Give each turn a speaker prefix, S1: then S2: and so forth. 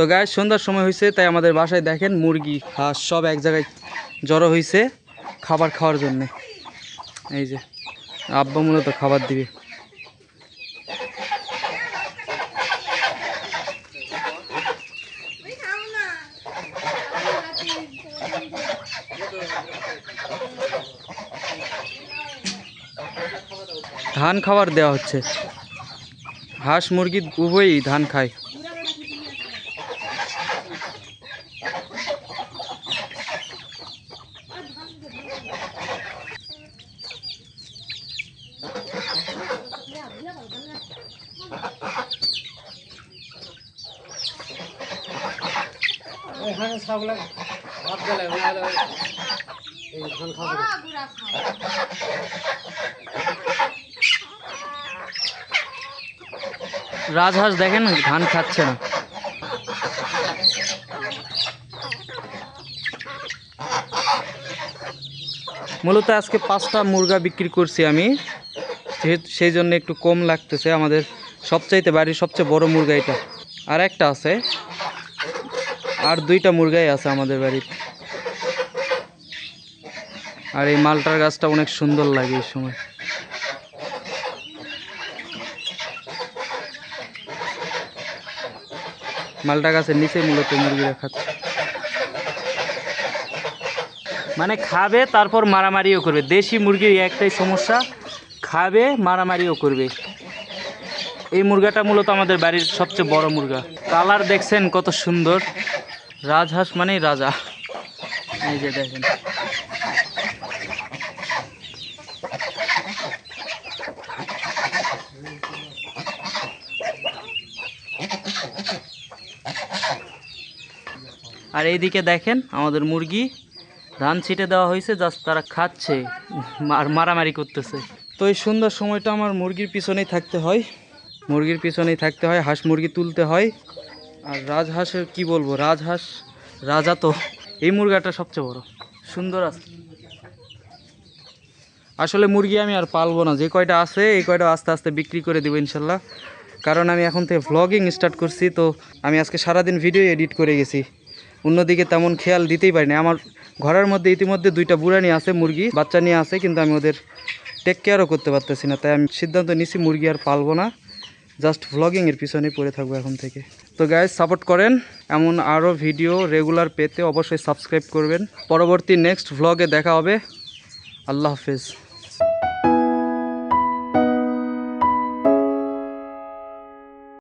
S1: তো গায়ে সন্ধ্যার সময় হয়েছে তাই আমাদের বাসায় দেখেন মুরগি। হাঁস সব এক জায়গায় জড়ো হয়েছে খাবার খাওয়ার জন্যে। এই যে, আব্বা মূলত খাবার দিবে। ধান খাবার দেওয়া হচ্ছে। হাঁস মুরগি উভয়ই ধান খায়।
S2: এখানে সবগুলো ভাত গেলে এই ধান খাবে।
S1: রাজহাঁস দেখেন ধান খাচ্ছে না। মূলত আজকে পাঁচটা মুরগা বিক্রি করছি আমি। সে- সেই জন্য একটু কম লাগতেছে আমাদের সবচাইতে বাড়ির সবচেয়ে বড় মুরগা এটা। আর একটা আছে। আর দুইটা মুরগাই আছে আমাদের বাড়ির। আর এই মালটার গাছটা অনেক সুন্দর লাগে এই সময়। মালটা গাছের নিচে মূলত মুরগিরা খাচ্ছে। মানে খাবে, তারপর মারামারিও করবে। দেশি মুরগির একটাই সমস্যা, খাবে, মারামারিও করবে। এই মুরগাটা মূলত আমাদের বাড়ির সবচেয়ে বড় মুরগা। কালার দেখছেন কত সুন্দর। রাজহাঁস মানেই রাজা। এই যে দেখেন। আর এইদিকে দেখেন আমাদের মুরগি। ধান ছিটে দেওয়া হয়েছে, জাস্ট তারা খাচ্ছে আর মারামারি করতেছে। তো এই সুন্দর সময়টা আমার মুরগির পিছনেই থাকতে হয়। মুরগির পিছনেই থাকতে হয়, হাঁস মুরগি তুলতে হয়। আর রাজহাঁসের কি বলব, রাজহাঁস, রাজা তো। এই মুরগাটা সবচেয়ে বড়। সুন্দর আছে। আসলে মুরগি আমি আর পালবো না। যে কয়টা আছে, এই কয়টা আস্তে আস্তে বিক্রি করে দেবো ইনশাল্লাহ। কারণ আমি এখন থেকে ভ্লগিং স্টার্ট করছি, তো আমি আজকে সারাদিন ভিডিও এডিট করে গেছি। অন্যদিকে তেমন খেয়াল দিতেই পারিনি। আমার ঘরের মধ্যে ইতিমধ্যে দুইটা বুড়ানি আছে, মুরগি, বাচ্চা নিয়ে আছে, কিন্তু আমি ওদের টেক কেয়ারও করতে পারতেছি না। তাই আমি সিদ্ধান্ত নিছি মুরগি আর পালবো না। জাস্ট ভ্লগিংয়ের পিছনে পড়ে থাকব এখন থেকে। তো গাইজ সাপোর্ট করেন, এমন আরও ভিডিও রেগুলার পেতে অবশ্যই সাবস্ক্রাইব করবেন। পরবর্তী নেক্সট ভ্লগে দেখা হবে। আল্লাহ হাফেজ।